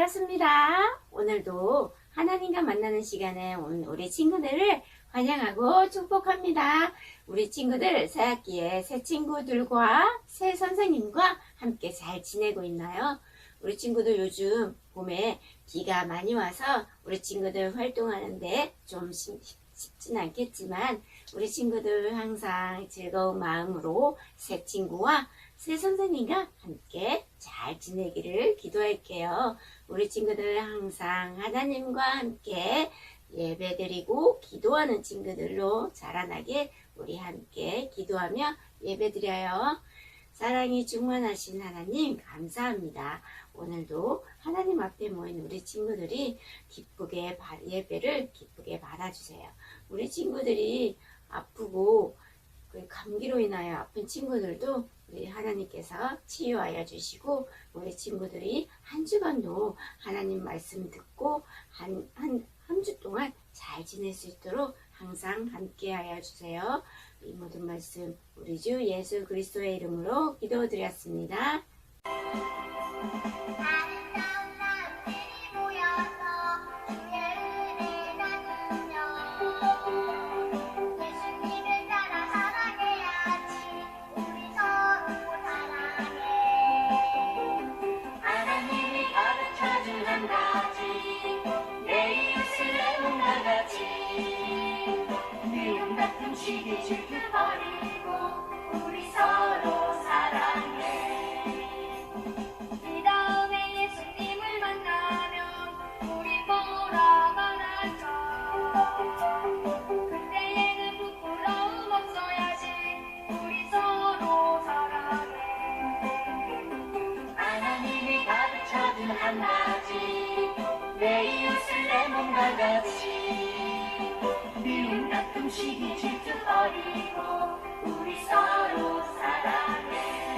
반갑습니다. 오늘도 하나님과 만나는 시간에 온 우리 친구들을 환영하고 축복합니다. 우리 친구들 새학기에 새 친구들과 새 선생님과 함께 잘 지내고 있나요? 우리 친구들 요즘 봄에 비가 많이 와서 우리 친구들 활동하는데 좀 쉽, 쉽진 않겠지만 우리 친구들 항상 즐거운 마음으로 새 친구와 새 선생님과 함께 잘 지내기를 기도할게요. 우리 친구들 항상 하나님과 함께 예배드리고 기도하는 친구들로 자라나게 우리 함께 기도하며 예배드려요. 사랑이 충만하신 하나님 감사합니다. 오늘도 하나님 앞에 모인 우리 친구들이 기쁘게 바- 예배를 기쁘게 받아주세요. 우리 친구들이 아프고 그 감기로 인하여 아픈 친구들도 우리 하나님께서 치유하여 주시고 우리 친구들이 한 주간도 하나님 말씀 듣고 한 한 한 주 동안 잘 지낼 수 있도록 항상 함께하여 주세요. 이 모든 말씀 우리 주 예수 그리스도의 이름으로 기도드렸습니다. 미움 같은 시기 질투 버리고 우리 서로 사랑해. 그 다음에 예수님을 만나면 우리 뭐라 말할까 그때에는 부끄러움 없어야지 우리 서로 사랑해. 하나님이 가르쳐준 한 가지 내 이웃을 내 몸과 같이 미움 같은 시기 질투 버리고 우리 서로 사랑해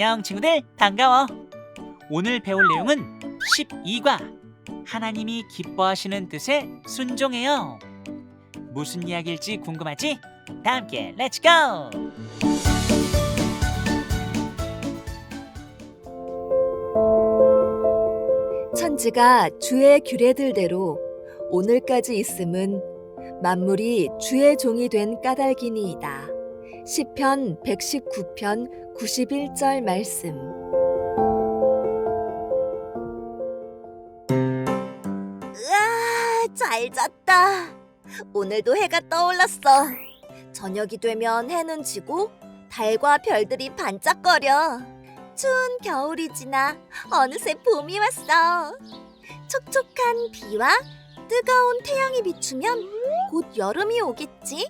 안녕 친구들 반가워 오늘 배울 내용은 12과 하나님이 기뻐하시는 뜻에 순종해요 무슨 이야기일지 궁금하지? 다 함께 렛츠 고! 천지가 주의 규례들대로 오늘까지 있음은 만물이 주의 종이 된 까닭이니이다. 시편 119편 91절 말씀. 으아, 잘 잤다. 오늘도 해가 떠올랐어. 저녁이 되면 해는 지고 달과 별들이 반짝거려. 추운 겨울이 지나 어느새 봄이 왔어. 촉촉한 비와 뜨거운 태양이 비추면 곧 여름이 오겠지.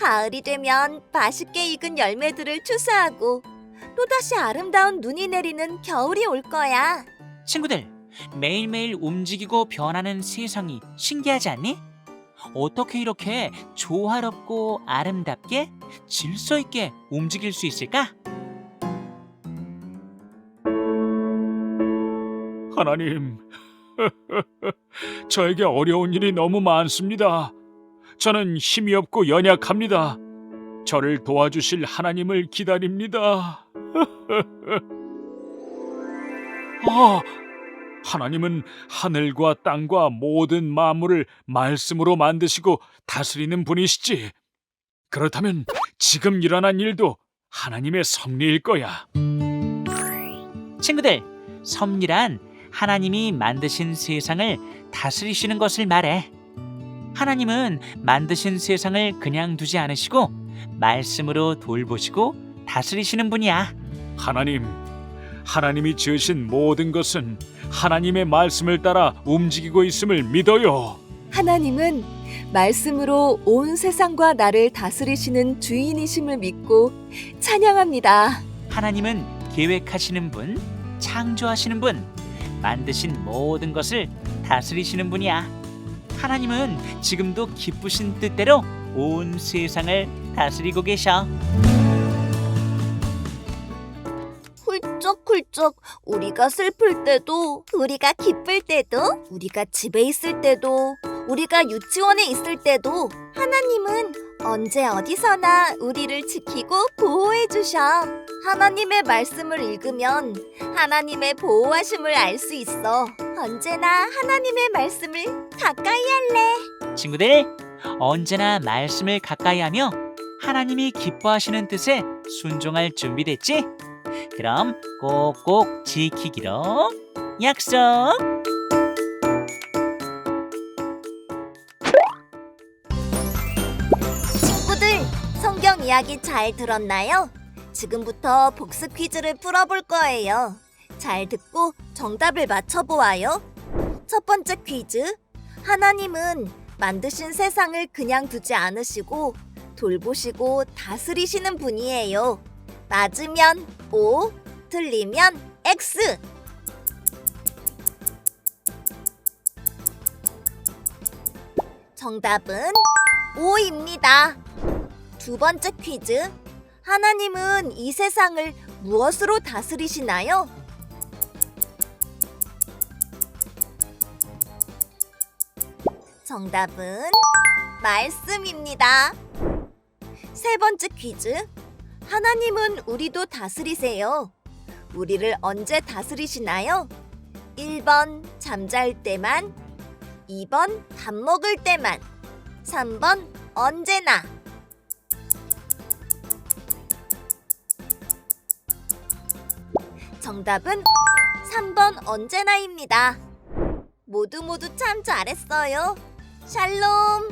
가을이 되면 맛있게 익은 열매들을 추수하고 또다시 아름다운 눈이 내리는 겨울이 올 거야. 친구들 매일매일 움직이고 변하는 세상이 신기하지 않니? 어떻게 이렇게 조화롭고 아름답게 질서 있게 움직일 수 있을까? 하나님, 저에게 어려운 일이 너무 많습니다. 저는 힘이 없고 연약합니다. 저를 도와주실 하나님을 기다립니다. 아, 하나님은 하늘과 땅과 모든 만물을 말씀으로 만드시고 다스리는 분이시지. 그렇다면 지금 일어난 일도 하나님의 섭리일 거야. 친구들, 섭리란 하나님이 만드신 세상을 다스리시는 것을 말해. 하나님은 만드신 세상을 그냥 두지 않으시고 말씀으로 돌보시고 다스리시는 분이야. 하나님, 하나님이 지으신 모든 것은 하나님의 말씀을 따라 움직이고 있음을 믿어요. 하나님은 말씀으로 온 세상과 나를 다스리시는 주인이심을 믿고 찬양합니다. 하나님은 계획하시는 분, 창조하시는 분, 만드신 모든 것을 다스리시는 분이야. 하나님은 지금도 기쁘신 뜻대로 온 세상을 다스리고 계셔. 훌쩍훌쩍 우리가 슬플 때도 우리가 기쁠 때도 우리가 집에 있을 때도 우리가 유치원에 있을 때도 하나님은 언제 어디서나 우리를 지키고 보호해 주셔. 하나님의 말씀을 읽으면 하나님의 보호하심을 알 수 있어. 언제나 하나님의 말씀을 가까이 할래. 친구들, 언제나 말씀을 가까이 하며 하나님이 기뻐하시는 뜻에 순종할 준비됐지? 그럼 꼭꼭 지키기로 약속! 이야기 잘 들었나요? 지금부터 복습 퀴즈를 풀어볼 거예요. 잘 듣고 정답을 맞춰보아요. 첫 번째 퀴즈. 하나님은 만드신 세상을 그냥 두지 않으시고 돌보시고 다스리시는 분이에요. 맞으면 O, 틀리면 X. 정답은 O입니다. 두 번째 퀴즈. 하나님은 이 세상을 무엇으로 다스리시나요? 정답은 말씀입니다. 세 번째 퀴즈. 하나님은 우리도 다스리세요. 우리를 언제 다스리시나요? 1번 잠잘 때만, 2번 밥 먹을 때만, 3번 언제나. 정답은 3번 언제나입니다. 모두 모두 참 잘했어요. 샬롬.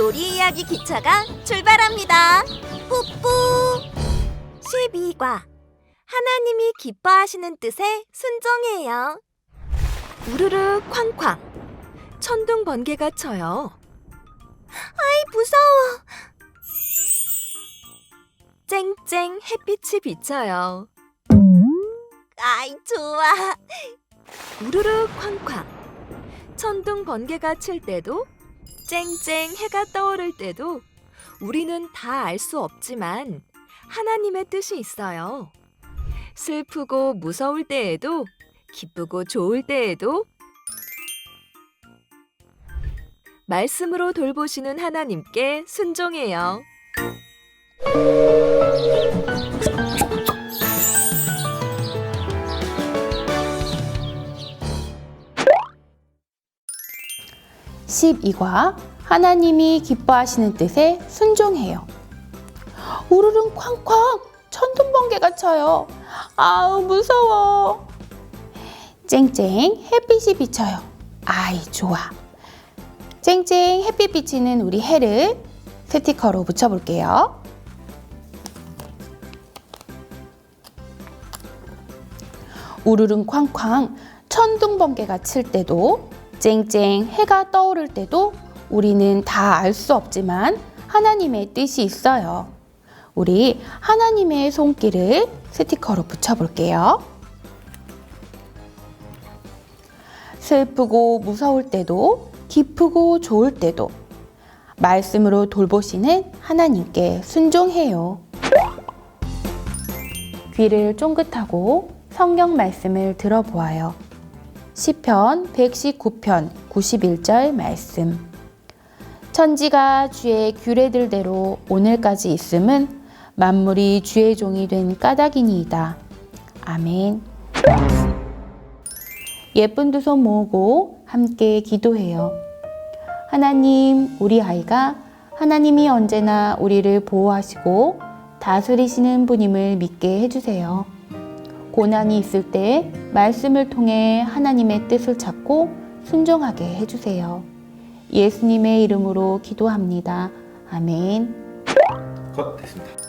교리 이야기 기차가 출발합니다. 뿌뿌 12과 하나님이 기뻐하시는 뜻에 순종해요. 우르르 쾅쾅. 천둥 번개가 쳐요. 아이 무서워. 쨍쨍 햇빛이 비쳐요. 아이 좋아. 우르르 쾅쾅. 천둥 번개가 칠 때도 쨍쨍 해가 떠오를 때도 우리는 다 알 수 없지만 하나님의 뜻이 있어요. 슬프고 무서울 때에도 기쁘고 좋을 때에도 말씀으로 돌보시는 하나님께 순종해요. 12과 하나님이 기뻐하시는 뜻에 순종해요. 우르릉 쾅쾅 천둥번개가 쳐요. 아우 무서워. 쨍쨍 햇빛이 비쳐요. 아이 좋아. 쨍쨍 햇빛 비치는 우리 해를 스티커로 붙여볼게요. 우르릉 쾅쾅 천둥번개가 칠 때도 쨍쨍 해가 떠오를 때도 우리는 다 알 수 없지만 하나님의 뜻이 있어요. 우리 하나님의 손길을 스티커로 붙여볼게요. 슬프고 무서울 때도 기쁘고 좋을 때도 말씀으로 돌보시는 하나님께 순종해요. 귀를 쫑긋하고 성경 말씀을 들어보아요. 시편 119편 91절 말씀. 천지가 주의 규례들대로 오늘까지 있음은 만물이 주의 종이 된 까닭이니이다. 아멘. 예쁜 두 손 모으고 함께 기도해요. 하나님, 우리 아이가 하나님이 언제나 우리를 보호하시고 다스리시는 분임을 믿게 해주세요. 고난이 있을 때 말씀을 통해 하나님의 뜻을 찾고 순종하게 해주세요. 예수님의 이름으로 기도합니다. 아멘. 컷 됐습니다.